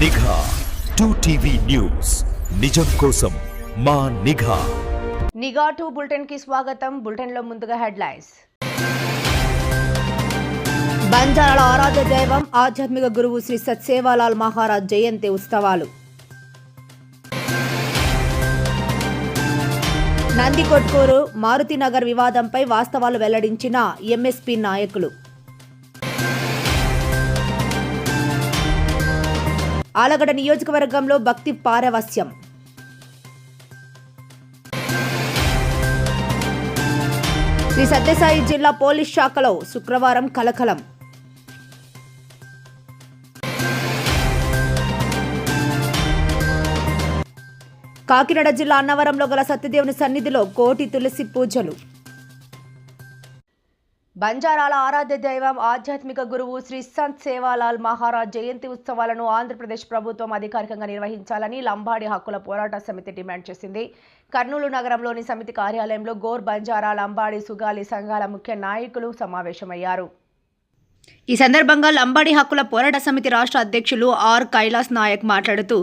నిఘా. Two TV news. నిజం కోసం మా నిఘా. నిఘా టూ బులెటిన్కి స్వాగతం. బులెటిన్లో ముందుగా హెడ్లైన్స్. బంజారాల ఆరాధ్య దైవం ఆధ్యాత్మిక గురువు శ్రీ సత్సేవాలాల్ మహారాజ్ జయంతి ఉత్సవాలు. నందికొట్కూరు మారుతినగర్ వివాదంపై వాస్తవాలు వెల్లడించిన ఎంఎస్పీ నాయకులు. ఆలగడ నియోజకవర్గంలో భక్తి పారవస్యం శ్రీ సత్యసాయి జిల్లా పోలీస్ శాఖలో శుక్రవారం కలకలం. కాకినాడ జిల్లా అన్నవరంలో గల సత్యదేవుని సన్నిధిలో కోటి తులసి పూజలు. బంజారాల ఆరాధ్య దైవం ఆధ్యాత్మిక గురువు శ్రీ సంత్ సేవాలాల్ మహారాజ్ జయంతి ఉత్సవాలను ఆంధ్రప్రదేశ్ ప్రభుత్వం అధికారికంగా నిర్వహించాలని లంబాడి హక్కుల పోరాట సమితి డిమాండ్ చేసింది. కర్నూలు నగరంలోని సమితి కార్యాలయంలో గోర్ బంజారా లంబాడి సుగాలి సంఘాల ముఖ్య నాయకులు సమావేశమయ్యారు. ఈ సందర్భంగా లంబాడి హక్కుల పోరాట సమితి రాష్ట్ర అధ్యక్షులు ఆర్ కైలాస్ నాయక్ మాట్లాడుతూ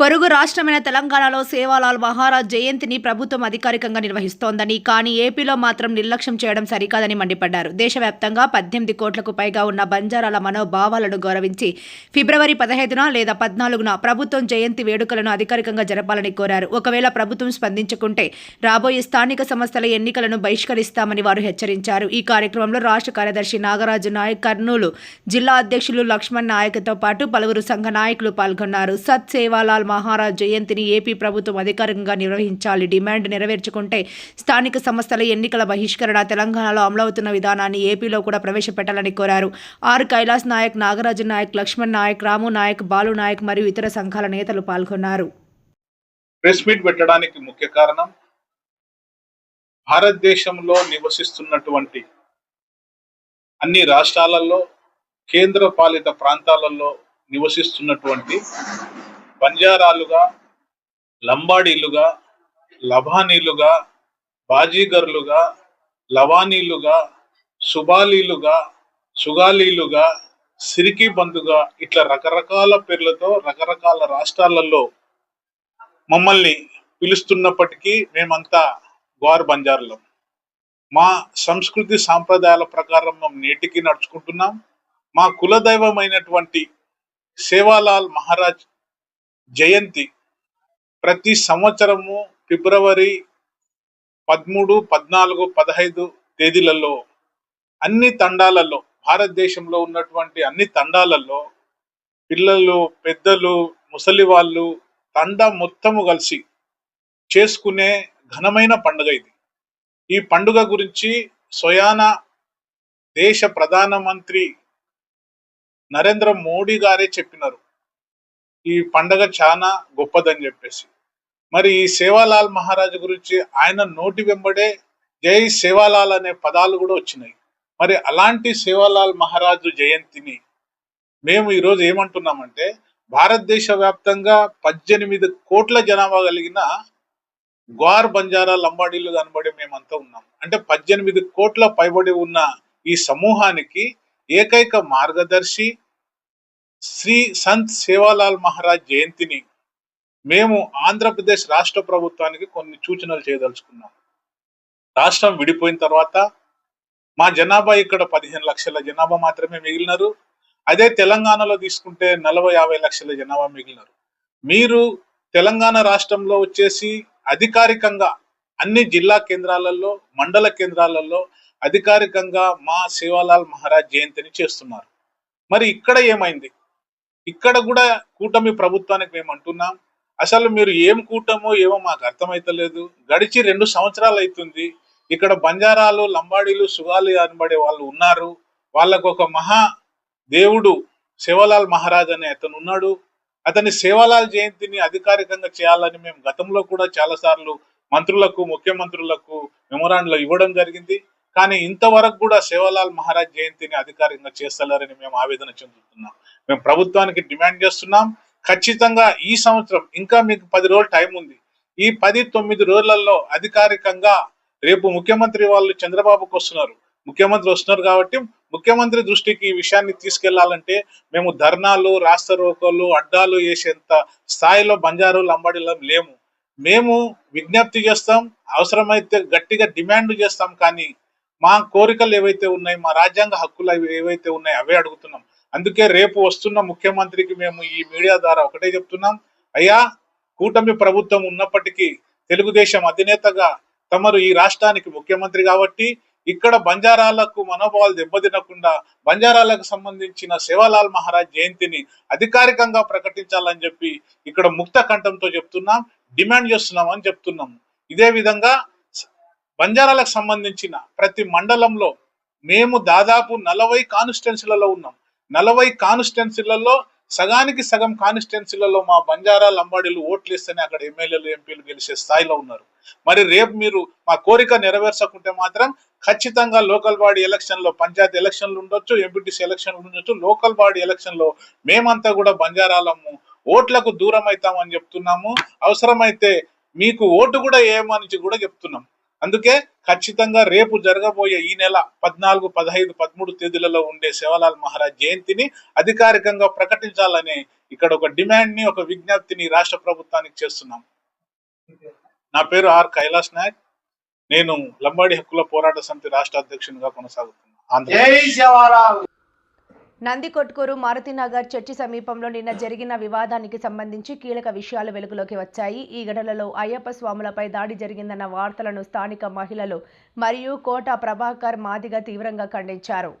పొరుగు రాష్ట్రమైన తెలంగాణలో సేవాలాల్ మహారాజ్ జయంతిని ప్రభుత్వం అధికారికంగా నిర్వహిస్తోందని కానీ ఏపీలో మాత్రం నిర్లక్ష్యం చేయడం సరికాదని మండిపడ్డారు. దేశవ్యాప్తంగా పద్దెనిమిది కోట్లకు పైగా ఉన్న బంజారాల మనోభావాలను గౌరవించి ఫిబ్రవరి పదహైదున లేదా పద్నాలుగున ప్రభుత్వం జయంతి వేడుకలను అధికారికంగా జరపాలని కోరారు. ఒకవేళ ప్రభుత్వం స్పందించుకుంటే రాబోయే స్థానిక సంస్థల ఎన్నికలను బహిష్కరిస్తామని వారు హెచ్చరించారు. ఈ కార్యక్రమంలో రాష్ట్ర కార్యదర్శి నాగరాజు నాయక్ కర్నూలు జిల్లా అధ్యక్షులు లక్ష్మణ్ నాయక్తో పాటు పలువురు సంఘ నాయకులు పాల్గొన్నారు. సత్ సేవాలాల్ మహారాజ్ జయంతిని ఏపీ ప్రభుత్వం అధికారికంగా నిర్వహించాలి. డిమాండ్ నెరవేర్చుకుంటే స్థానిక సంస్థల ఎన్నికల బహిష్కరణ తెలంగాణలో అమలవుతున్న విధానాన్ని ఏపీలో కూడా ప్రవేశపెట్టాలని కోరారు. ఆర్ కైలాస్ నాయక్ నాగరాజు నాయక్ లక్ష్మణ్ నాయక్ రాము నాయక్ బాలు నాయక్ మరియు ఇతర సంఘాల నేతలు పాల్గొన్నారు. ప్రెస్ మీట్ పెట్టడానికి ముఖ్య కారణం భారతదేశంలో నివసిస్తున్నటువంటి అన్ని రాష్ట్రాలలో కేంద్ర పాలిత ప్రాంతాలలో నివసిస్తున్నటువంటి బంజారాలుగా లంబాడీలుగా లభానీలుగా బాజీగర్లుగా లవానీలుగా సుబాలీలుగా సుగాలీలుగా సిరికి బంధుగా ఇట్లా రకరకాల పేర్లతో రకరకాల రాష్ట్రాలలో మమ్మల్ని పిలుస్తున్నప్పటికీ మేమంతా గ్వార్ బంజారులం. మా సంస్కృతి సాంప్రదాయాల ప్రకారం మేము నేటికి నడుచుకుంటున్నాం. మా కులదైవమైనటువంటి సేవాలాల్ మహారాజ్ జయంతి ప్రతి సంవత్సరము ఫిబ్రవరి పదమూడు పద్నాలుగు పదహైదు తేదీలలో అన్ని తండాలలో భారతదేశంలో ఉన్నటువంటి అన్ని తండాలలో పిల్లలు పెద్దలు ముసలి వాళ్ళు తండ మొత్తము కలిసి చేసుకునే ఘనమైన పండుగ ఇది. ఈ పండుగ గురించి స్వయాన దేశ ప్రధానమంత్రి నరేంద్ర మోడీ గారే చెప్పినారు. ఈ పండగ చాలా గొప్పదని చెప్పేసి. మరి ఈ సేవాలాల్ మహారాజు గురించి ఆయన నోటి వెంబడే జై సేవాలాల్ అనే పదాలు కూడా వచ్చినాయి. మరి అలాంటి సేవాలాల్ మహారాజు జయంతిని మేము ఈరోజు ఏమంటున్నామంటే భారతదేశ వ్యాప్తంగా పద్దెనిమిది కోట్ల జనాభా కలిగిన గ్వార్ బంజారా లంబాడీలు కనబడి మేమంతా ఉన్నాం. అంటే పద్దెనిమిది కోట్ల పైబడి ఉన్న ఈ సమూహానికి ఏకైక మార్గదర్శి శ్రీ సంత్ సేవాలాల్ మహారాజ్ జయంతిని మేము ఆంధ్రప్రదేశ్ రాష్ట్ర ప్రభుత్వానికి కొన్ని సూచనలు చేయదలుచుకున్నాం. రాష్ట్రం విడిపోయిన తర్వాత మా జనాభా ఇక్కడ పదిహేను లక్షల జనాభా మాత్రమే మిగిలినారు. అదే తెలంగాణలో తీసుకుంటే నలభై యాభై లక్షల జనాభా మిగిలినారు. మీరు తెలంగాణ రాష్ట్రంలో వచ్చేసి అధికారికంగా అన్ని జిల్లా కేంద్రాలలో మండల కేంద్రాలలో అధికారికంగా మా సేవాలాల్ మహారాజ్ జయంతిని చేస్తున్నారు. మరి ఇక్కడ ఏమైంది? ఇక్కడ కూడా కూటమి ప్రభుత్వానికి మేము అంటున్నాం. అసలు మీరు ఏం కూటమో ఏమో మాకు అర్థమైతలేదు. గడిచి రెండు సంవత్సరాలు అవుతుంది ఇక్కడ బంజారాలు లంబాడీలు సుగాలి అనబడే వాళ్ళు ఉన్నారు. వాళ్ళకు ఒక మహా దేవుడు సేవలాల్ మహారాజ్ అనే అతను ఉన్నాడు. అతని సేవలాల్ జయంతిని అధికారికంగా చేయాలని మేము గతంలో కూడా చాలా సార్లు మంత్రులకు ముఖ్యమంత్రులకు మెమోరాండ్లో ఇవ్వడం జరిగింది. కానీ ఇంతవరకు కూడా సేవలాల్ మహారాజ్ జయంతిని అధికారికంగా చేస్తలేరని మేము ఆవేదన చెందుతున్నాం. మేము ప్రభుత్వానికి డిమాండ్ చేస్తున్నాం. ఖచ్చితంగా ఈ సంవత్సరం ఇంకా మీకు పది రోజులు టైం ఉంది. ఈ పది తొమ్మిది రోజులలో అధికారికంగా రేపు ముఖ్యమంత్రి వాళ్ళు చంద్రబాబుకు వస్తున్నారు. ముఖ్యమంత్రి వస్తున్నారు కాబట్టి ముఖ్యమంత్రి దృష్టికి ఈ విషయాన్ని తీసుకెళ్ళాలంటే మేము ధర్నాలు రాస్తరోకలు అడ్డాలు వేసేంత స్థాయిలో బంజారు అంబడిలం లేము. మేము విజ్ఞప్తి చేస్తాం. అవసరమైతే గట్టిగా డిమాండ్ చేస్తాం కానీ మా కోరికలు ఏవైతే ఉన్నాయి మా రాజ్యాంగ హక్కులు అవి ఏవైతే ఉన్నాయో అవే అడుగుతున్నాం. అందుకే రేపు వస్తున్న ముఖ్యమంత్రికి మేము ఈ మీడియా ద్వారా ఒకటే చెప్తున్నాం. అయ్యా కూటమి ప్రభుత్వం ఉన్నప్పటికీ తెలుగుదేశం అధినేతగా తమరు ఈ రాష్ట్రానికి ముఖ్యమంత్రి కాబట్టి ఇక్కడ బంజారాలకు మనోభావాలు దెబ్బతినకుండా బంజారాలకు సంబంధించిన సేవాలాల్ మహారాజ్ జయంతిని అధికారికంగా ప్రకటించాలని చెప్పి ఇక్కడ ముక్త కంఠంతో చెప్తున్నాం డిమాండ్ చేస్తున్నాం అని చెప్తున్నాం. ఇదే విధంగా బంజారాలకు సంబంధించిన ప్రతి మండలంలో మేము దాదాపు నలభై కాన్స్టిట్యున్సీలలో ఉన్నాం. నలభై కాన్స్టిట్యున్సీలలో సగానికి సగం కాన్స్టిట్యున్సీలలో మా బంజారా లంబాడీలు ఓట్లు ఇస్తేనే అక్కడ ఎమ్మెల్యేలు ఎంపీలు గెలిచే స్థాయిలో ఉన్నారు. మరి రేపు మీరు మా కోరిక నెరవేర్చకుంటే మాత్రం ఖచ్చితంగా లోకల్ బాడీ ఎలక్షన్లో పంచాయతీ ఎలక్షన్లు ఉండొచ్చు ఎంపీటీసీ ఎలక్షన్లు ఉండొచ్చు లోకల్ బాడీ ఎలక్షన్లో మేమంతా కూడా బంజారాలము ఓట్లకు దూరం అవుతామని చెప్తున్నాము. అవసరమైతే మీకు ఓటు కూడా ఏమని కూడా చెప్తున్నాం. అందుకే ఖచ్చితంగా రేపు జరగబోయే ఈ నెల పద్నాలుగు పదహైదు పదమూడు తేదీలలో ఉండే శివలాల్ మహారాజ్ జయంతిని అధికారికంగా ప్రకటించాలని ఇక్కడ ఒక డిమాండ్ని ఒక విజ్ఞప్తిని రాష్ట్ర ప్రభుత్వానికి చేస్తున్నాం. నా పేరు ఆర్ కైలాస్ నాయక్. నేను లంబాడి హక్కుల పోరాట సమితి రాష్ట్ర అధ్యక్షునిగా కొనసాగుతున్నాను. నందికొట్కూరు మారుతినగర్ చర్చి సమీపంలో నిన్న జరిగిన వివాదానికి సంబంధించి కీలక విషయాలు వెలుగులోకి వచ్చాయి. ఈ ఘటనలో అయ్యప్ప స్వాములపై దాడి జరిగిందన్న వార్తలను స్థానిక మహిళలు మరియు కోట ప్రభాకర్ మాదిగ తీవ్రంగా ఖండించారు.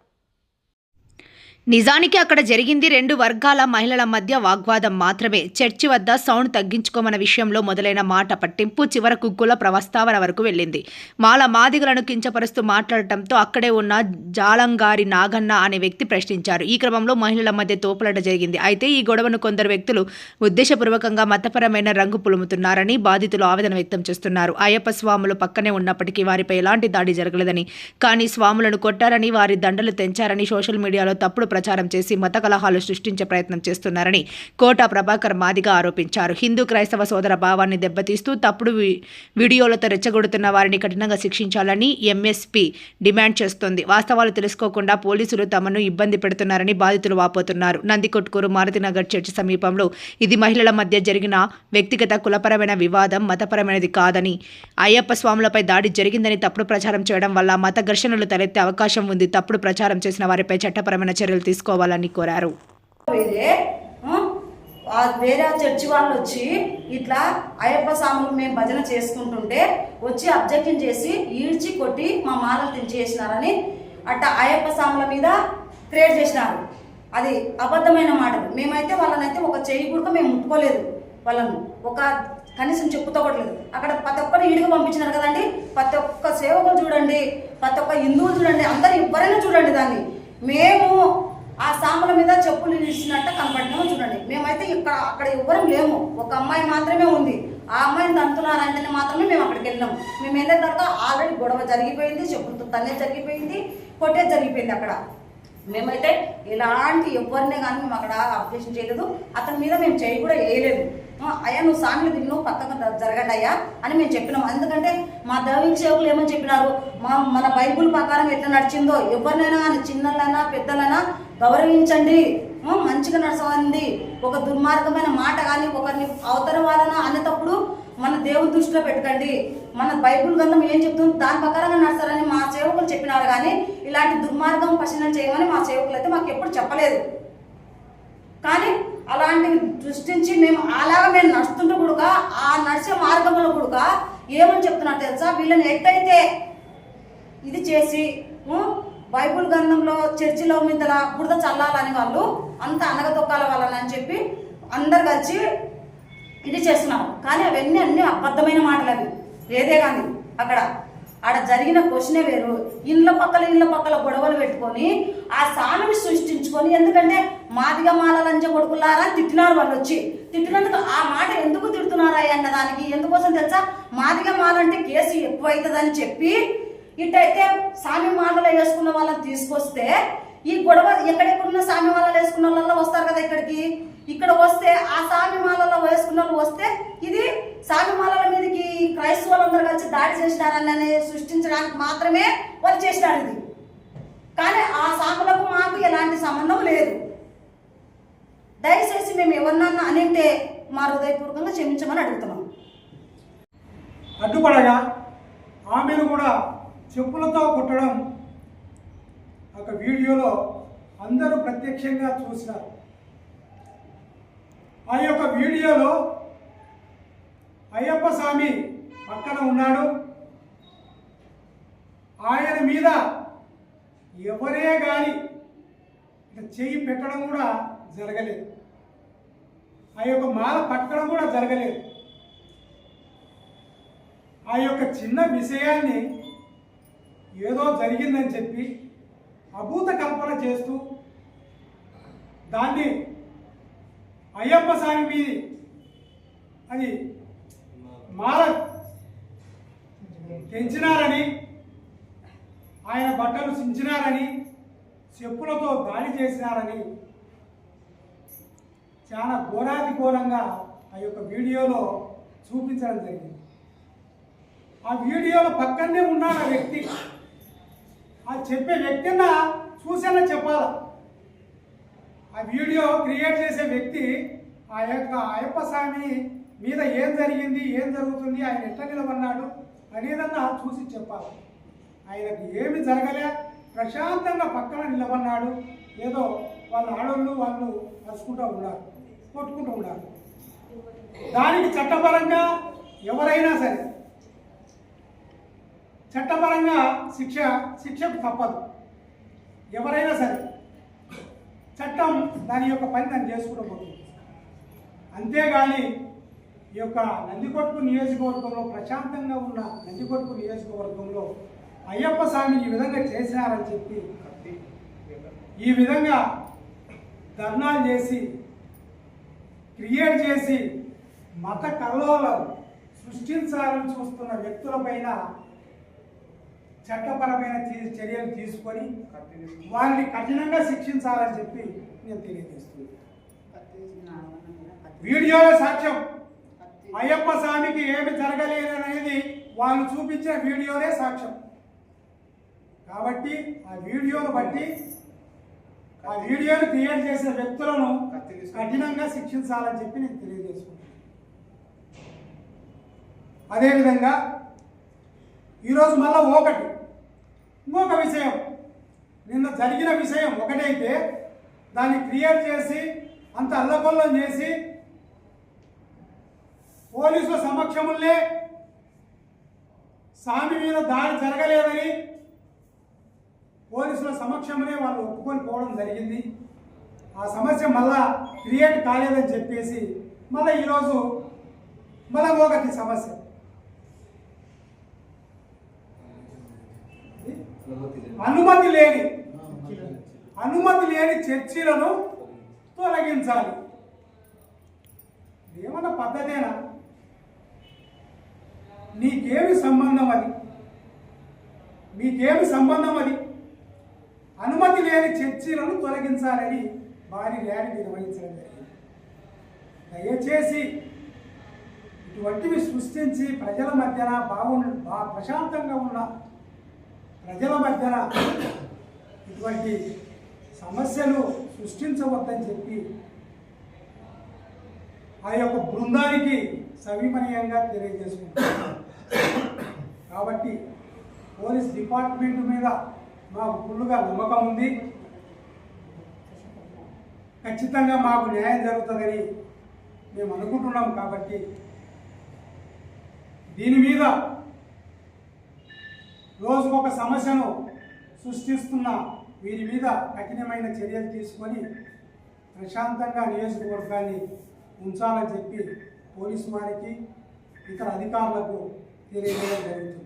నిజానికి అక్కడ జరిగింది రెండు వర్గాల మహిళల మధ్య వాగ్వాదం మాత్రమే. చర్చి వద్ద సౌండ్ తగ్గించుకోమన్న విషయంలో మొదలైన మాట పట్టింపు చివరకు కుల ప్రవస్తావన వరకు వెళ్ళింది. మాల మాదిగలను కించపరుస్తూ మాట్లాడటంతో అక్కడే ఉన్న జాలంగారి నాగన్న అనే వ్యక్తి ప్రశ్నించారు. ఈ క్రమంలో మహిళల మధ్య తోపులట జరిగింది. అయితే ఈ గొడవను కొందరు వ్యక్తులు ఉద్దేశపూర్వకంగా మతపరమైన రంగు పులుముతున్నారని బాధితులు ఆవేదన వ్యక్తం చేస్తున్నారు. అయ్యప్ప స్వాములు పక్కనే ఉన్నప్పటికీ వారిపై ఎలాంటి దాడి జరగలేదని కానీ స్వాములను కొట్టారని వారి దండలు తెంచారని సోషల్ మీడియాలో తప్పుడు ప్రచారం చేసి మత కలహాలు సృష్టించే ప్రయత్నం చేస్తున్నారని కోట ప్రభాకర్ మాదిగా ఆరోపించారు. హిందూ క్రైస్తవ సోదర భావాన్ని దెబ్బతీస్తూ తప్పుడు వీడియోలతో రెచ్చగొడుతున్న వారిని కఠినంగా శిక్షించాలని ఎంఎస్పీ డిమాండ్ చేస్తోంది. వాస్తవాలు తెలుసుకోకుండా పోలీసులు తమను ఇబ్బంది పెడుతున్నారని బాధితులు వాపోతున్నారు. నందికొట్కూరు మారుతినగర్ చర్చి సమీపంలో ఇది మహిళల మధ్య జరిగిన వ్యక్తిగత కులపరమైన వివాదం మతపరమైనది కాదని అయ్యప్ప స్వాములపై దాడి జరిగిందని తప్పుడు ప్రచారం చేయడం వల్ల మత ఘర్షణలు తలెత్తే అవకాశం ఉంది. తప్పుడు ప్రచారం చేసిన వారిపై చట్టపరమైన చర్యలు తీసుకోవాలని కోరారు. వేరే చర్చి వాళ్ళు వచ్చి ఇట్లా అయ్యప్ప స్వాములు మేము భజన చేసుకుంటుంటే వచ్చి అబ్జెక్షన్ చేసి ఈడ్చి కొట్టి మా మాలలు తెంచేసినారని అట్ట అయ్యప్ప స్వాముల మీద క్రియేట్ చేసినారు. అది అబద్ధమైన మాటలు. మేమైతే వాళ్ళనైతే ఒక చెయ్యి కూడా మేము ముట్టుకోలేదు వాళ్ళను. ఒక కనీసం చెప్పుతో కొట్టలేదు. అక్కడ ప్రతి ఒక్కరు ఈడుగా పంపించినారు కదండి. ప్రతి ఒక్క సేవకులు చూడండి ప్రతి ఒక్క హిందువులు చూడండి అందరు ఎవరైనా చూడండి దాన్ని. మేము ఆ సాముల మీద చెప్పులు ఇచ్చినట్టు కనపడినామో చూడండి. మేమైతే ఇక్కడ అక్కడ ఎవ్వరం లేము. ఒక అమ్మాయి మాత్రమే ఉంది. ఆ అమ్మాయిని తంతున్నారంటేనే మాత్రమే మేము అక్కడికి వెళ్ళాము మేము వెళ్ళిన తర్వాత ఆల్రెడీ గొడవ జరిగిపోయింది చెప్పులతో తనే జరిగిపోయింది కొట్టే జరిగిపోయింది అక్కడ. మేమైతే ఎలాంటి ఎవరినే కానీ మేము అక్కడ అప్లికేషన్ చేయలేదు. అతని మీద మేము చేయి కూడా వేయలేదు. అయ్యా నువ్వు సాంగ్లు తిన్ను పక్కన జరగండి అయ్యా అని మేము చెప్పినాం. ఎందుకంటే మా దైవిక సేవకులు ఏమని చెప్పినారు? మా మన బైబుల్ ప్రకారం ఎట్లా నడిచిందో ఎవరినైనా కానీ చిన్నలైనా పెద్దలైనా గౌరవించండి. మంచిగా నడచండి. ఒక దుర్మార్గమైన మాట కానీ ఒకరిని అవతల వాళ్ళన అనేటప్పుడు మన దేవుని దృష్టిలో పెట్టకండి. మన బైబుల్ గ్రంథం ఏం చెప్తుంది? దాని ప్రకారంగా నడుస్తారని మా సేవకులు చెప్పినారు కానీ ఇలాంటి దుర్మార్గం పశనం చేయమని మా సేవకులు అయితే మాకు ఎప్పుడు చెప్పలేదు. కానీ అలాంటివి దృష్టించి మేము అలాగా మేము నడుస్తుంటే కూడా ఆ నడిచే మార్గంలో కూడా ఏమని చెప్తున్నారు తెలుసా? వీళ్ళని ఎట్టయితే ఇది చేసి బైబుల్ గ్రంథంలో చర్చిలో మీద బురద చల్లాలని వాళ్ళు అంత అనగదొక్కాల వాళ్ళని అని చెప్పి అందరు కలిసి ఇది చేస్తున్నారు. కానీ అవన్నీ అన్ని అబద్ధమైన మాటలు అవి. ఏదే కానీ అక్కడ ఆడ జరిగిన క్వశ్చనే వేరు. ఇండ్ల పక్కల ఇండ్ల పక్కల గొడవలు పెట్టుకొని ఆ సామిని సృష్టించుకొని ఎందుకంటే మాదిగా మాల లంచ కొడుకులారా తిట్టినారు వాళ్ళు వచ్చి. తిట్టినందుకు ఆ మాట ఎందుకు తిడుతున్నారా అన్న దానికి ఎందుకోసం తెలుసా? మాదిగా మాలంటే కేసు ఎక్కువ అవుతుందని చెప్పి ఇటైతే సామి మాలలు వేసుకున్న వాళ్ళని తీసుకొస్తే ఈ గొడవ ఎక్కడెక్కడున్న సామి మాలలు వేసుకున్న వాళ్ళలో వస్తారు కదా ఇక్కడికి? ఇక్కడ వస్తే ఆ సామి మాలలో వేసుకున్న వాళ్ళు వస్తే ఇది సామి మాలల మీదకి క్రైస్తవులందరూ కలిసి దాడి చేసినారని సృష్టించడానికి మాత్రమే వాళ్ళు చేసినారు ఇది. కానీ ఆ సాములకు మాకు ఎలాంటి సంబంధం లేదు. దయచేసి మేము ఎవరినన్నా అనింటే మా హృదయపూర్వకంగా క్షమించమని అడుగుతున్నాం. అడ్డుపడగా ఆమెను కూడా చెప్పులతో కొట్టడం ఒక వీడియోలో అందరూ ప్రత్యక్షంగా చూసినారు. ఆ యొక్క వీడియోలో అయ్యప్ప స్వామి పక్కన ఉన్నాడు. ఆయన మీద ఎవరే కానీ చెయ్యి పెట్టడం కూడా జరగలేదు. ఆ యొక్క మాల పట్టడం కూడా జరగలేదు. ఆ యొక్క చిన్న విషయాన్ని ఏదో జరిగిందని చెప్పి అభూత కల్పన చేస్తూ దాన్ని అయ్యప్ప స్వామి మీది అది మాల పెంచినారని ఆయన బట్టలు చించినారని చెప్పులతో దాడి చేసినారని చాలా ఘోరాతి ఘోరంగా ఆ యొక్క వీడియోలో చూపించడం జరిగింది. ఆ వీడియోలో పక్కనే ఉన్నాడు ఆ వ్యక్తి ఆ చెప్పే వ్యక్తిన చూసేలా చెప్పాలి? ఆ వీడియో క్రియేట్ చేసే వ్యక్తి ఆ యొక్క అయ్యప్ప స్వామి మీద ఏం జరిగింది ఏం జరుగుతుంది ఆయన ఎట్లా నిలబడినాడు అనేదన్నా చూసి చెప్పాలి. ఆయనకు ఏమి జరగలే ప్రశాంతంగా పక్కన నిలబడినాడు. ఏదో వాళ్ళ ఆడోళ్ళు వాళ్ళు కలుసుకుంటూ ఉన్నారు కొట్టుకుంటూ ఉన్నారు. దానికి చట్టపరంగా ఎవరైనా సరే చట్టపరంగా శిక్ష శిక్షకు తప్పదు. ఎవరైనా సరే చట్టం దాని యొక్క పని దాన్ని చేసుకుంటూ పోతుంది అంతేగాని ఈ యొక్క నందికొట్టు నియోజకవర్గంలో ప్రశాంతంగా ఉన్న నందికొట్టు నియోజకవర్గంలో అయ్యప్ప స్వామి ఈ విధంగా చేసినారని చెప్పి ఈ విధంగా ధర్నాలు చేసి క్రియేట్ చేసి మత కల్లోలం సృష్టించాలని చూస్తున్న వ్యక్తులపైన చట్టపరమైన చర్యలు తీసుకొని వారిని కఠినంగా శిక్షించాలని చెప్పి నేను తెలియజేస్తున్నాను. వీడియోలో సాక్ష్యం అయ్యప్ప స్వామికి ఏమి జరగలేదనేది వాళ్ళు చూపించిన వీడియోలే సాక్ష్యం. కాబట్టి ఆ వీడియోను బట్టి ఆ వీడియోను క్రియేట్ చేసిన వ్యక్తులను కఠినంగా శిక్షించాలని చెప్పి నేను తెలియజేసుకుంటున్నాను అదేవిధంగా ఈరోజు మళ్ళీ ఒకటి. ఇంకొక విషయం. నిన్న జరిగిన విషయం ఒకటైతే దాన్ని క్రియేట్ చేసి అంత అల్లకొల్లం చేసి పోలీసుల సమక్షములే స్వామి మీద దాడి జరగలేదని పోలీసుల సమక్షమునే వాళ్ళు ఒప్పుకొని పోవడం జరిగింది. ఆ సమస్య మళ్ళా క్రియేట్ కాలేదని చెప్పేసి మళ్ళీ ఈరోజు మళ్ళా ఒకటి సమస్య. అనుమతి లేని అనుమతి లేని చర్చిలను తొలగించాలి. ఏమన్నా పద్ధతేనా? నీకేమి సంబంధం అది? మీకేమి సంబంధం అది? అనుమతి లేని చర్చిలను తొలగించాలని భారీ ర్యాలీ నిర్వహించడం జరిగింది. దయచేసి ఇటువంటివి సృష్టించి ప్రజల మధ్యన బాగుండు బా ప్రశాంతంగా ఉన్న ప్రజల మధ్యన ఇటువంటి సమస్యలు సృష్టించవద్దని చెప్పి ఆ యొక్క బృందానికి సవిమనీయంగా తెలియజేసుకుంటున్నాం కాబట్టి పోలీస్ డిపార్ట్మెంట్ మీద మాకు ఫుల్గా నమ్మకం ఉంది. ఖచ్చితంగా మాకు న్యాయం జరుగుతుందని మేము అనుకుంటున్నాం కాబట్టి దీని మీద రోజుకొక సమస్యను సృష్టిస్తున్న వీరి మీద కఠినమైన చర్యలు తీసుకొని ప్రశాంతంగా నియోజకవర్గాన్ని ఉంచాలని చెప్పి పోలీసు వారికి ఇతర అధికారులకు తెలియజేయడం జరుగుతుంది.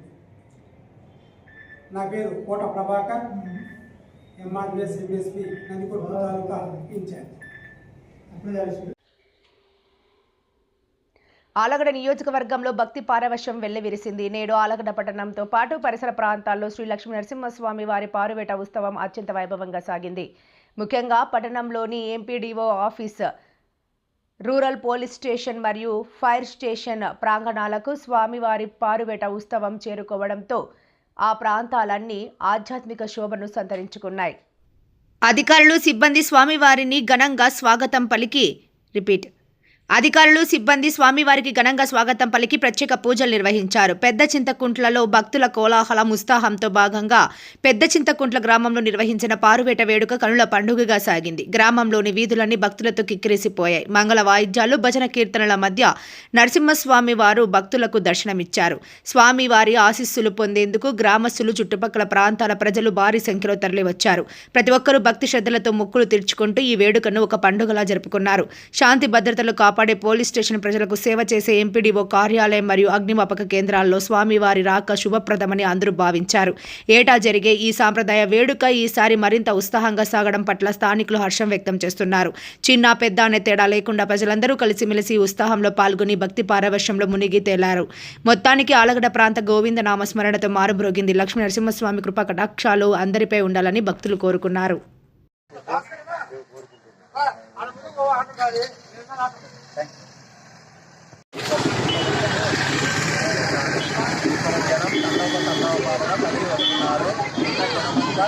నా పేరు కోట ప్రభాకర్ ఎంఆర్బిఎస్ ఎంఎస్పి నందికొట్టు తాలూకా ఇన్ఛార్జ్. ఆలగడ నియోజకవర్గంలో భక్తి పారవశ్యం వెల్లివిరిసింది. నేడు ఆలగడ పట్టణంతో పాటు పరిసర ప్రాంతాల్లో శ్రీ లక్ష్మీ నరసింహస్వామి వారి పారువేట ఉత్సవం అత్యంత వైభవంగా సాగింది. ముఖ్యంగా పట్టణంలోని MPDO office rural police station మరియు ఫైర్ స్టేషన్ ప్రాంగణాలకు స్వామివారి పారువేట ఉత్సవం చేరుకోవడంతో ఆ ప్రాంతాలన్నీ ఆధ్యాత్మిక శోభను సంతరించుకున్నాయి. అధికారులు సిబ్బంది స్వామివారిని ఘనంగా స్వాగతం పలికి రిపీట్ అధికారులు సిబ్బంది స్వామివారికి ఘనంగా స్వాగతం పలికి ప్రత్యేక పూజలు నిర్వహించారు. పెద్ద చింతకుంట్లలో భక్తుల కోలాహలం ఉత్సాహంతో భాగంగా పెద్ద చింతకుంట్ల గ్రామంలో నిర్వహించిన పారువేట వేడుక కనుల పండుగగా సాగింది. గ్రామంలోని వీధులన్నీ భక్తులతో కిక్కిరిసిపోయాయి. మంగళ వాయిద్యాలు భజన కీర్తనల మధ్య నరసింహస్వామి వారు భక్తులకు దర్శనమిచ్చారు. స్వామివారి ఆశీస్సులు పొందేందుకు గ్రామస్తులు చుట్టుపక్కల ప్రాంతాల ప్రజలు భారీ సంఖ్యలో తరలివచ్చారు. ప్రతి ఒక్కరూ భక్తి శ్రద్ధలతో మొక్కులు తీర్చుకుంటూ ఈ వేడుకను ఒక పండుగలా జరుపుకున్నారు. శాంతి భద్రతలు కాపాడు పోలీస్ స్టేషన్ ప్రజలకు సేవ చేసే ఎంపీడీఓ కార్యాలయం మరియు అగ్నిమాపక కేంద్రాల్లో స్వామివారి రాక శుభప్రదమని అందరూ భావించారు ఏటా జరిగే ఈ సాంప్రదాయ వేడుక ఈసారి మరింత ఉత్సాహంగా సాగడం పట్ల స్థానికులు హర్షం వ్యక్తం చేస్తున్నారు చిన్న పెద్ద అనే తేడా లేకుండా ప్రజలందరూ కలిసిమెలిసి ఈ ఉత్సాహంలో పాల్గొని భక్తి పారవశ్యంలో మునిగి తేలారు మొత్తానికి ఆలగడ ప్రాంత గోవింద నామస్మరణతో మారుబ్రోగింది లక్ష్మీ నరసింహస్వామి కృప కటాక్షాలు అందరిపై ఉండాలని భక్తులు కోరుకున్నారు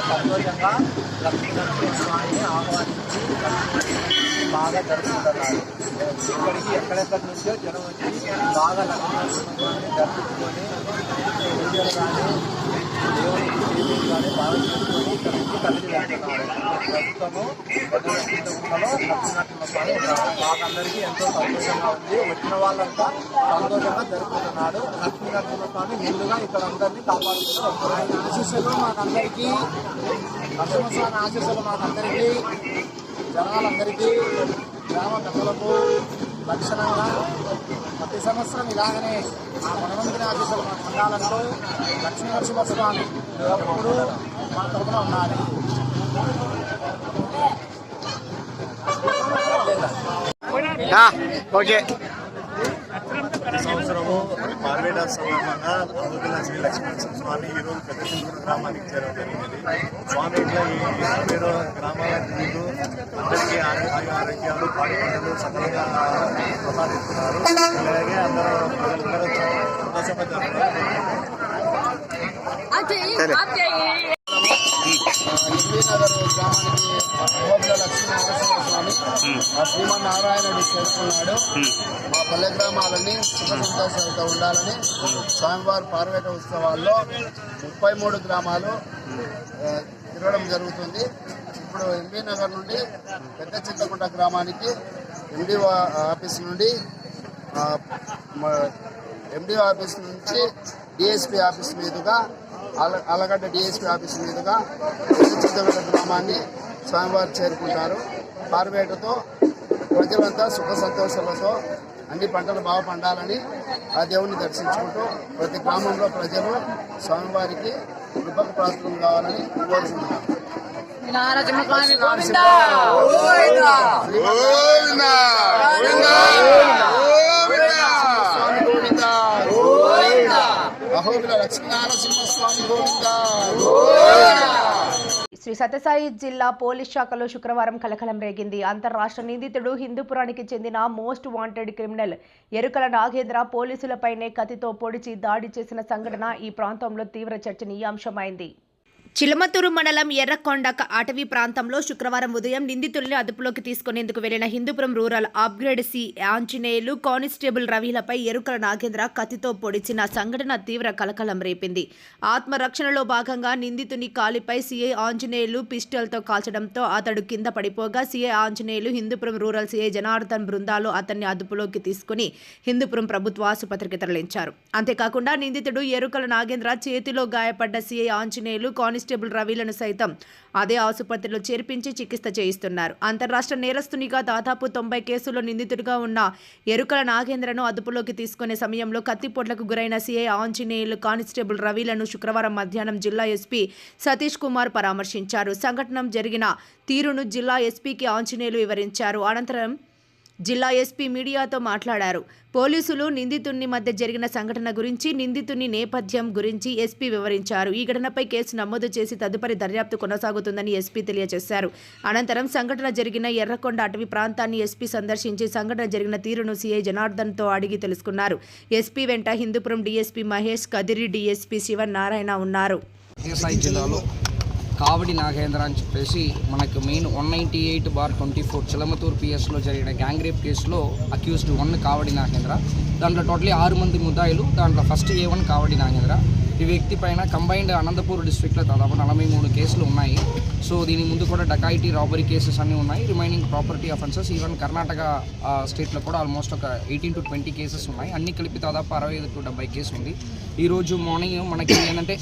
సంతోషంగా లక్ష్మీనరసింహస్వామిని ఆహ్వానించి బాగా జరుపుకుంటున్నారు ఇక్కడికి ఎక్కడెక్కడి నుంచో జనం వచ్చి బాగా లక్ష్మీనరసింహస్వామిని దర్శించుకొని పూజలు కానీ దేవుని ప్రస్తుతము మాకందరికీ ఎంతో సంతోషంగా ఉంది వచ్చిన వాళ్ళంతా సంతోషంగా జరుపుకుంటున్నాడు లక్ష్మీనరసింహ స్వామి ముందుగా ఇక్కడ అందరినీ కాపాడుకుంటూ ఆయన ఆశీస్సులు మాకందరికీ నరసింహస్వామి ఆశీస్సులు మాకందరికీ జనాలందరికీ గ్రామ పెద్దలకు లక్షణంగా ప్రతి సంవత్సరం ఇలాగనే ఆ మనవంతుని ఆశీస్సులు మాకు ఉండాలంటూ లక్ష్మీ నరసింహస్వామి ఎప్పుడు మన తరపున ఉండాలి. ఓకే. సంవత్సరము మార్వేట సందర్భంగా అమృతుల శ్రీ లక్ష్మీనరసింహ స్వామి ఈరోజు పెద్ద గ్రామానికి చేరడం జరిగింది. స్వామి ఇట్లా ఈ ఇరవై గ్రామాల తిరుగుతూ అందరికీ ఆరోగ్య ఆరోగ్యాలు పాడి పంటలు సకలంగా ప్రసాదిస్తున్నారు. అలాగే అందరూ ప్రజలందరూ శ్రీమన్నారాయణుడు చేరుకున్నాడు మా పల్లె గ్రామాలని సుఖ సంతోషాలతో ఉండాలని స్వామివారి పార్వేట ఉత్సవాల్లో ముప్పై మూడు గ్రామాలు తిరగడం జరుగుతుంది. ఇప్పుడు ఎంబీ నగర్ నుండి పెద్ద చింతకుంట గ్రామానికి ఎండి ఆఫీస్ నుండి ఎండి ఆఫీస్ నుంచి డిఎస్పీ ఆఫీస్ మీదుగా అల అలగడ్డ డిఎస్పీ ఆఫీస్ మీదుగా చింతకుంట గ్రామాన్ని స్వామివారు చేరుకుంటారు. పార్వేటతో ప్రజలంతా సుఖ సంతోషాలతో అన్ని పంటలు బాగా పండాలని ఆ దేవుని దర్శించుకుంటూ ప్రతి గ్రామంలో ప్రజలు స్వామివారికి కృపకు ప్రాప్తం కావాలని కోరుకుంటున్నాను గోవింద. అహోబిల గోవింద. శ్రీ సత్యసాయి జిల్లా పోలీస్ శాఖలో శుక్రవారం కలకలం రేగింది. అంతర్రాష్ట్ర నిందితుడు హిందూపురానికి చెందిన most wanted criminal Erukala Nagendra పోలీసులపైనే కత్తితో పొడిచి దాడి చేసిన సంఘటన ఈ ప్రాంతంలో తీవ్ర చర్చనీయాంశమైంది. చిలమతూరు మండలం ఎర్రకొండక అటవీ ప్రాంతంలో శుక్రవారం ఉదయం నిందితుల్ని అదుపులోకి తీసుకునేందుకు వెళ్ళిన Hindupuram rural upgrade C Anjaneyulu constable రవిలపై Erukala Nagendra కత్తితో పొడిచిన సంఘటన తీవ్ర కలకలం రేపింది. ఆత్మరక్షణలో భాగంగా నిందితుని కాలిపై సీఐ ఆంజనేయులు పిస్టల్తో కాల్చడంతో అతడు కింద పడిపోగా CI Anjaneyulu Hindupuram rural CI Janardhan బృందాలు అతన్ని అదుపులోకి తీసుకుని హిందూపురం ప్రభుత్వ ఆసుపత్రికి తరలించారు. అంతేకాకుండా నిందితుడు ఎరుకల నాగేంద్ర చేతిలో గాయపడ్డ సీఐ ఆంజనేయులు కానిస్టేబుల్ రవిలను సైతం అదే ఆసుపత్రిలో చేర్పించి చికిత్స చేయిస్తున్నారు. అంతర్రాష్ట్ర నేరస్తునిగా దాదాపు తొంభై కేసుల్లో నిందితుడిగా ఉన్న ఎరుకల నాగేంద్రను అదుపులోకి తీసుకునే సమయంలో కత్తిపోట్లకు గురైన సీఐ ఆంజనేయులు కానిస్టేబుల్ రవిలను శుక్రవారం మధ్యాహ్నం జిల్లా ఎస్పీ సతీష్ కుమార్ పరామర్శించారు. సంఘటన జరిగిన తీరును జిల్లా ఎస్పీకి ఆంజనేయులు వివరించారు. అనంతరం జిల్లా ఎస్పీ మీడియాతో మాట్లాడారు. పోలీసులు నిందితుని మధ్య జరిగిన సంఘటన గురించి నిందితుని నేపథ్యం గురించి ఎస్పీ వివరించారు. ఈ ఘటనపై కేసు నమోదు చేసి తదుపరి దర్యాప్తు కొనసాగుతుందని ఎస్పీ తెలియజేశారు. అనంతరం సంఘటన జరిగిన ఎర్రకొండ అటవీ ప్రాంతాన్ని ఎస్పీ సందర్శించి సంఘటన జరిగిన తీరును సీఐ జనార్దన్తో అడిగి తెలుసుకున్నారు. ఎస్పీ వెంట హిందూపురం డీఎస్పీ మహేష్ కదిరి డీఎస్పీ శివన్ నారాయణ ఉన్నారు. జిల్లాలో కావడి నాగేంద్ర అని చెప్పేసి మనకు main one ninety eight bar twenty four Chilamathur పిఎస్లో జరిగిన గ్యాంగ్ రేప్ కేసులో అక్యూస్డ్ వన్ కావడి నాగేంద్ర. దాంట్లో టోటలీ ఆరు మంది ముద్దాయిలు దాంట్లో first A one Kavadi Nagendra. ఈ వ్యక్తి పైన కంబైన్డ్ అనంతపూర్ డిస్ట్రిక్ట్లో దాదాపు నలభై మూడు కేసులు ఉన్నాయి. సో దీని ముందు కూడా డకాయిటీ రాబరీ కేసెస్ అన్నీ ఉన్నాయి. Remaining property offences even Karnataka స్టేట్లో కూడా ఆల్మోస్ట్ ఒక ఎయిటీన్ టు ట్వంటీ కేసెస్ ఉన్నాయి. అన్ని కలిపి దాదాపు అరవై ఐదు టు డెబ్బై కేసు ఉంది. ఈరోజు మార్నింగ్ మనకి ఏంటంటే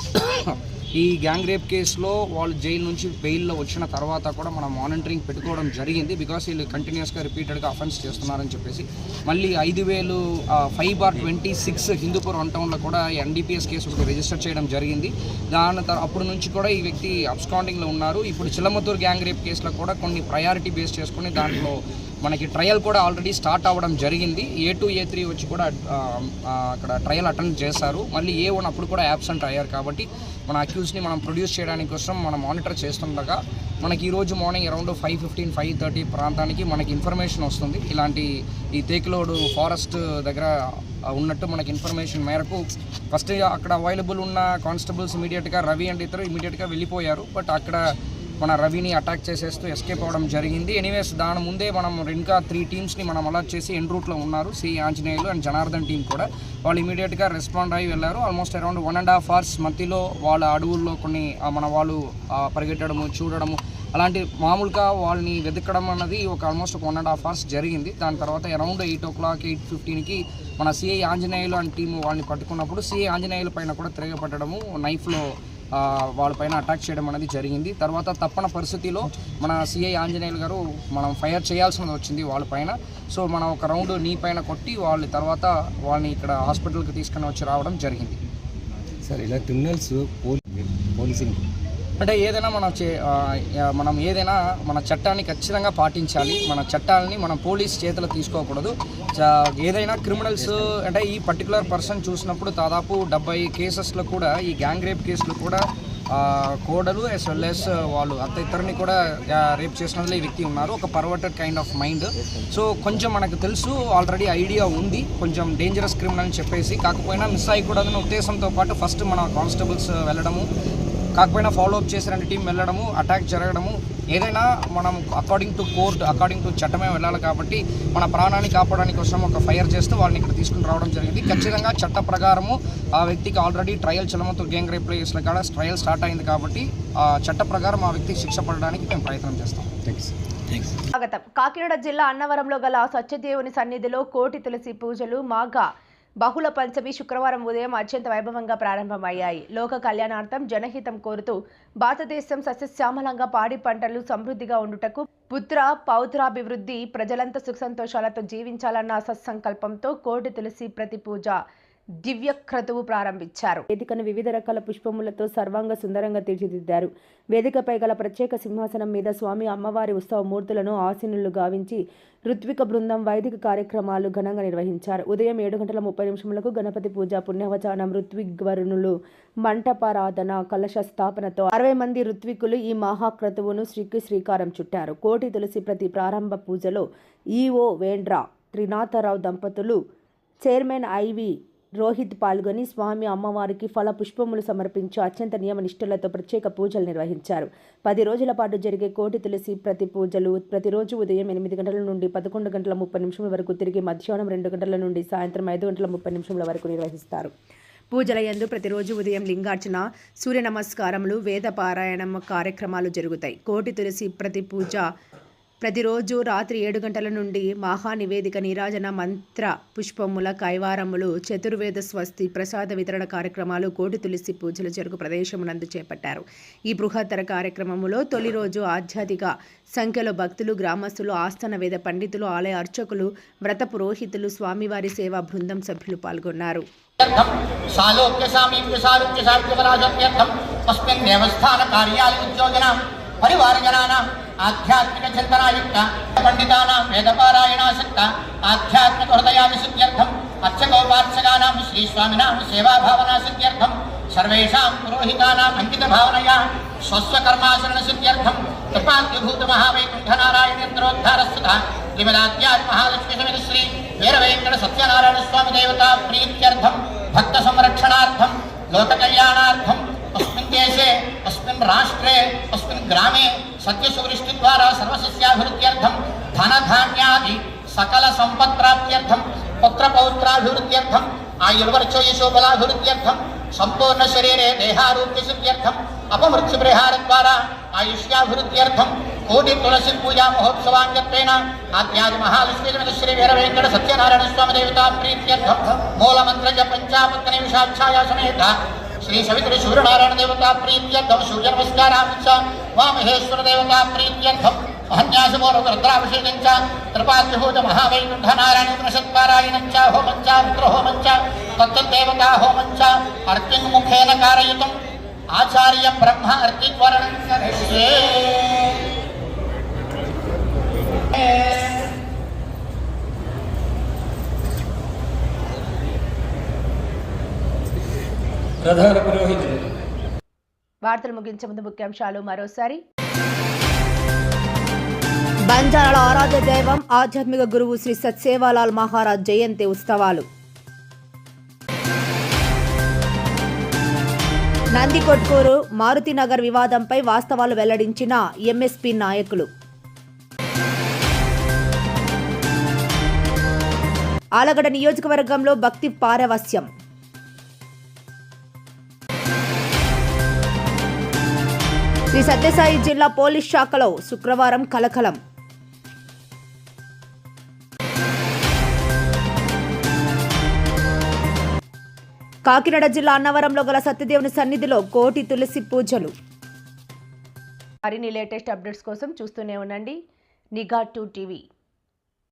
ఈ గ్యాంగ్ రేప్ కేసులో వాళ్ళు జైలు నుంచి బెయిల్లో వచ్చిన తర్వాత కూడా మనం మానిటరింగ్ పెట్టుకోవడం జరిగింది బికాస్ వీళ్ళు కంటిన్యూస్గా రిపీటెడ్గా అఫెన్స్ చేస్తున్నారని చెప్పేసి. మళ్ళీ ఐదు వేలు five bar twenty six Hindupur one టౌన్లో కూడా ఎన్డీపీఎస్ కేసు ఒకటి రిజిస్టర్ చేయడం జరిగింది. దాని తర్ అప్పటి నుంచి కూడా ఈ వ్యక్తి అబ్స్కాండింగ్లో ఉన్నారు. ఇప్పుడు చిలమతూరు గ్యాంగ్ రేప్ కేసులో కూడా కొన్ని ప్రయారిటీ బేస్ చేసుకుని దాంట్లో మనకి ట్రయల్ కూడా ఆల్రెడీ స్టార్ట్ అవ్వడం జరిగింది. ఏ టూ ఏ త్రీ వచ్చి కూడా అక్కడ ట్రయల్ అటెండ్ చేశారు. మళ్ళీ ఏ వన్ అప్పుడు కూడా యాబ్సెంట్ అయ్యారు కాబట్టి మన అక్యూస్ని మనం ప్రొడ్యూస్ చేయడానికి కోసం మనం మానిటర్ చేస్తుండగా మనకి ఈరోజు morning around five fifteen five thirty ప్రాంతానికి మనకి ఇన్ఫర్మేషన్ వస్తుంది. ఇలాంటి ఈ తేకిలోడు ఫారెస్ట్ దగ్గర ఉన్నట్టు మనకి ఇన్ఫర్మేషన్ మేరకు ఫస్ట్ అక్కడ అవైలబుల్ ఉన్న కానిస్టేబుల్స్ ఇమీడియట్గా రవి అండ్ ఇతరు ఇమీడియట్గా వెళ్ళిపోయారు. బట్ అక్కడ మన రవిని అటాక్ చేసేస్తూ ఎస్కేప్ అవ్వడం జరిగింది. ఎనీవేస్ దాని ముందే మనం ఇంకా త్రీ టీమ్స్ని మనం అలర్ట్ చేసి ఎన్ రూట్లో ఉన్నారు. C Anjaneyulu and Janardhan team కూడా. వాళ్ళు ఇమీడియట్గా రెస్పాండ్ అయ్యి వెళ్ళారు. Almost around one and half hours మధ్యలో వాళ్ళ అడవుల్లో కొన్ని మన వాళ్ళు పరిగెట్టడము చూడడము అలాంటి మామూలుగా వాళ్ళని వెతకడం అన్నది ఒక ఆల్మోస్ట్ ఒక వన్ అండ్ హాఫ్ అవర్స్ జరిగింది. దాని తర్వాత around eight o'clock eight ఫిఫ్టీన్కి మన సిఐ ఆంజనేయులు అండ్ టీము వాళ్ళని పట్టుకున్నప్పుడు సిఐ ఆంజనేయుల పైన కూడా తిరగబట్టడము నైఫ్లో వాళ్ళపైన అటాక్ చేయడం అనేది జరిగింది. తర్వాత తప్పన పరిస్థితిలో మన సిఐ ఆంజనేయులు గారు మనం ఫైర్ చేయాల్సినది వచ్చింది వాళ్ళపైన సో మనం ఒక రౌండ్ నీ పైన కొట్టి వాళ్ళ తర్వాత వాళ్ళని ఇక్కడ హాస్పిటల్కి తీసుకొని వచ్చి రావడం జరిగింది. సార్ ఇలా క్రిమినల్స్ పోలీసింగ్ అంటే ఏదైనా మనం చే మనం ఏదైనా మన చట్టాన్ని ఖచ్చితంగా పాటించాలి. మన చట్టాలని మనం పోలీస్ చేతిలో తీసుకోకూడదు. చ- ఏదైనా క్రిమినల్స్ అంటే ఈ పర్టికులర్ పర్సన్ చూసినప్పుడు దాదాపు డెబ్బై కేసెస్లో కూడా ఈ గ్యాంగ్ రేప్ కేసులు కూడా కోడలు ఎస్ వెల్ ఎస్ వాళ్ళు అత్త ఇద్దరిని కూడా రేప్ చేసిన ఈ వ్యక్తి ఉన్నారు. ఒక perverted kind of mind so కొంచెం మనకు తెలుసు ఆల్రెడీ ఐడియా ఉంది. కొంచెం డేంజరస్ క్రిమినల్ అని చెప్పేసి. కాకపోయినా మిస్ అయ్యకూడదన్న ఉద్దేశంతో పాటు ఫస్ట్ మన కానిస్టేబుల్స్ వెళ్ళడము కాకపోయినా ఫాలో అప్ చేసి రెండు టీం వెళ్ళడము అటాక్ జరగడము ఏదైనా మనం according to court according to చట్టమే వెళ్ళాలి కాబట్టి మన ప్రాణాన్ని కాపాడడానికి కోసం ఒక ఫైర్ చేస్తూ వాళ్ళని ఇక్కడ తీసుకుని రావడం జరిగింది. ఖచ్చితంగా చట్ట ప్రకారము ఆ వ్యక్తికి already trial Chalamathur gang rape ప్లేస్లో కూడా ట్రయల్ స్టార్ట్ అయింది కాబట్టి ఆ చట్ట ప్రకారం ఆ వ్యక్తికి శిక్ష పడడానికి మేము ప్రయత్నం చేస్తాం. స్వాగతం. కాకినాడ జిల్లా అన్నవరంలో గల సత్యదేవుని సన్నిధిలో కోటి తులసి పూజలు మాఘ బహుళ పంచమి శుక్రవారం ఉదయం అత్యంత వైభవంగా ప్రారంభమయ్యాయి. లోక కళ్యాణార్థం జనహితం కోరుతూ భారతదేశం సస్యశ్యామలంగా పాడి పంటలు సమృద్ధిగా ఉండుటకు పుత్ర పౌత్రాభివృద్ధి ప్రజలంతా సుఖ సంతోషాలతో జీవించాలన్న సత్సంకల్పంతో కోటి తులసి ప్రతి పూజ దివ్య క్రతువు ప్రారంభించారు. వేదికను వివిధ రకాల పుష్పములతో సర్వాంగ సుందరంగా తీర్చిదిద్దారు. వేదికపై గల ప్రత్యేక సింహాసనం మీద స్వామి అమ్మవారి ఉత్సవ మూర్తులను ఆసీనులు గావించి ఋత్విక బృందం వైదిక కార్యక్రమాలు ఘనంగా నిర్వహించారు. ఉదయం ఏడు గంటల ముప్పై నిమిషములకు గణపతి పూజ పుణ్యవచనం ఋత్విగ్వరుణులు మంటపారాధన కలశ స్థాపనతో అరవై మంది ఋత్వికులు ఈ మహాక్రతువును శ్రీకి శ్రీకారం చుట్టారు. కోటి తులసి ప్రతి ప్రారంభ పూజలో ఈఓ వేండ్రా త్రినాథరావు దంపతులు చైర్మన్ ఐవి రోహిత్ పాల్గొని స్వామి అమ్మవారికి ఫల పుష్పములు సమర్పించి అత్యంత నియమ నిష్ఠలతో ప్రత్యేక పూజలు నిర్వహించారు. పది రోజుల పాటు జరిగే కోటి తులసి ప్రతి పూజలు ప్రతిరోజు ఉదయం ఎనిమిది గంటల నుండి పదకొండు గంటల ముప్పై నిమిషముల వరకు తిరిగి మధ్యాహ్నం రెండు గంటల నుండి సాయంత్రం ఐదు గంటల ముప్పై నిమిషముల వరకు నిర్వహిస్తారు. పూజల యందు ప్రతిరోజు ఉదయం లింగార్చన సూర్య నమస్కారములు వేద పారాయణం కార్యక్రమాలు జరుగుతాయి. కోటి తులసి ప్రతి పూజ ప్రతిరోజు రాత్రి ఏడు గంటల నుండి మహా నివేదిక నీరాజన మంత్ర పుష్పముల కైవారములు చతుర్వేద స్వస్తి ప్రసాద వితరణ కార్యక్రమాలు కోటి తులసి పూజలు జరుగు ప్రదేశమునందు చేపట్టారు. ఈ బృహత్తర కార్యక్రమములో తొలి రోజు ఆధ్యాత్మిక సంఖ్యలో భక్తులు గ్రామస్తులు ఆస్థాన వేద పండితులు ఆలయ అర్చకులు వ్రత పురోహితులు స్వామివారి సేవా బృందం సభ్యులు పాల్గొన్నారు. పరివారజనానాం ఆధ్యాత్మిక చింతనాయుక్త పండితానాం వేదపారాయణాసక్త ఆధ్యాత్మిక హృదయాభిశుద్ధ్యర్థం అర్చకోపార్చకానాం శ్రీస్వామినాం సేవాభావనాసిద్ధ్యర్థం సర్వేషాం పురోహితానాం అంకిత భావనయా స్వస్వకర్మాచరణ సిద్ధ్యర్థం కృపాద్యభూత మహావైకుంఠనారాయణేంద్రోద్ధారస్తుత శ్రీమదాధ్యాత్మ మహాలక్ష్మి సమిత శ్రీ వీరవేంకట సత్యనారాయణ స్వామి దేవతా ప్రీత్యర్థం భక్త సంరక్షణార్థం లోక కళ్యాణార్థం अस्मिन् देशे अस्मिन् राष्ट्रे, अस्मिन् ग्रामे सत्यसुवृष्टिद्वारा सर्वसस्याभिवृद्ध्यर्थं धनधान्यादि सकलसम्पत्प्राप्त्यर्थं पुत्रपौत्राभिवृद्ध्यर्थम् आयुर्वर्चयशोबलाभिवृद्ध्यर्थं, सम्पूर्णशरीरे देहारोग्यसिद्ध्यर्थम् अपमृत्युपरिहारद्वारा आयुष्याभिवृद्ध्यर्थं कोटि तुलसी महालक्ष्मी श्री सत्यनारायण स्वामी प्रीत्यर्थं मूलमन्त्रज శ్రీ సవిత్రి సూర్యనారాయణ దేవతా ప్రీత్యర్థం సూర్య నమస్కారాంశ వామహేశ్వర దేవతా ప్రీత్యర్థం మహన్యాసపూర్వక రుద్రాభిషేకం చ త్రిపాద్యభూత మహావైకుంఠ నారాయణ ఉపనిషత్పారాయణం చ హోమం చ రుద్రహోమం చ తత్తదేవతా హోమం చ అర్తింగ్ముఖేన కారయుతం ఆచార్య బ్రహ్మ అర్తిత్వరణం కరిష్యే ప్రధాన పురోహితుడు. వార్తలు ముగించే ముందు ముఖ్యాంశాలు మరోసారి. బంజారాల ఆరాధ్య దైవం ఆధ్యాత్మిక గురువు శ్రీ సత్సేవాలాల్ మహారాజ్ జయంతి ఉత్సవాలు. నందికొట్కూరు మారుతినగర్ వివాదంపై వాస్తవాలు వెల్లడించిన ఎంఎస్పీ నాయకులు. ఆలగడ నియోజకవర్గంలో భక్తి పారవస్యం శ్రీ సత్యసాయి జిల్లా పోలీస్ శాఖలో శుక్రవారం కలకలం. కాకినాడ జిల్లా అన్నవరంలో గల సత్యదేవుని సన్నిధిలో కోటి తులసి పూజలు. మరిన్ని లేటెస్ట్ అప్డేట్స్ కోసం చూస్తూనే ఉండండి. నిఘా టూ టీవీ.